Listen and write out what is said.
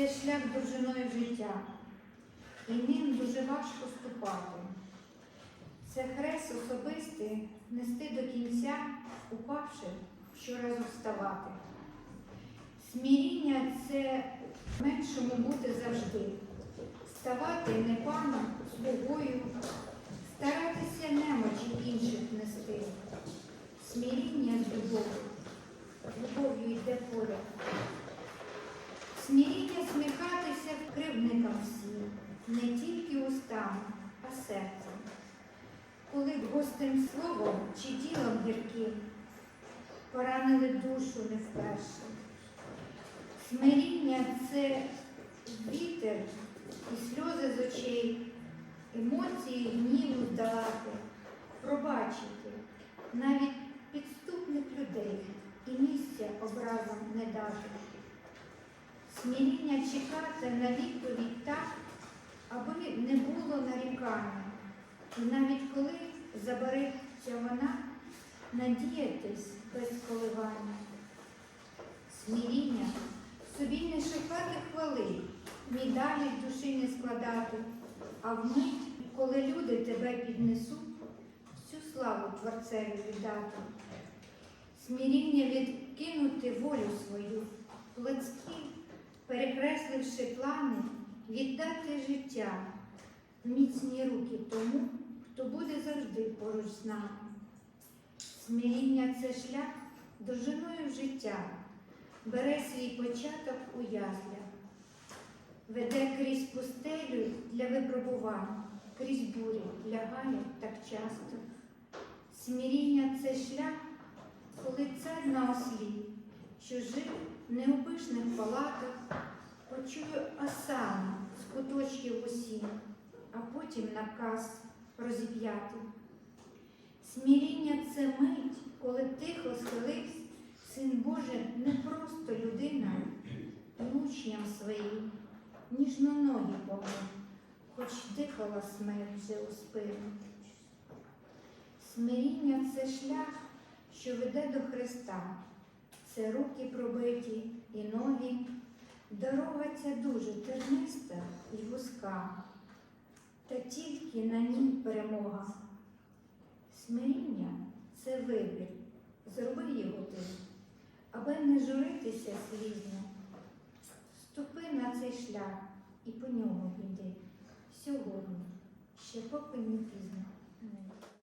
Це шлях довжиною життя, і ним дуже важко ступати. Це хрест особистий нести до кінця, упавши, щоразу вставати. Сміріння це меншому бути завжди, ставати не паном, слугою, Смиріння сміхатися кривдникам всім, не тільки устами, а серцем. Коли гострим словом чи ділом гірким поранили душу не вперше. Смиріння це вітер і сльози з очей, емоції гніву здолати, пробачити навіть підступних людей і місця образом не дати. Смиріння чекати на відповідь так, аби не було нарікання. І навіть коли забереться вона, надіятись без коливання. Смиріння собі не шукати хвали, медалі в душі не складати, а вмить, коли люди тебе піднесуть, всю славу Творцеві віддати. Смиріння відкинути волю свою, плецькі, перекресливши плани, віддати життя в міцні руки тому, хто буде завжди поруч з нами. Смиріння це шлях довжиною життя, бере свій початок у яслях, веде крізь пустелю для випробувань, крізь бурі лягає так часто. Смиріння це шлях, коли цар на ослі, що жив в необичних палатах, почує осану з куточків усіх, а потім наказ розіп'яти. Смиріння це мить, коли тихо схилився Син Божий не просто людина, і учням своїм ніжно ноги помив, хоч дихала смерть вже у спину. Смиріння це шлях, що веде до Христа, це руки пробиті і ноги. Дорога ця дуже терниста і вузька, та тільки на ній перемога. Смиріння це вибір, зроби його ти, аби не журитися слізно. Ступи на цей шлях і по ньому йди сьогодні, ще поки не пізно.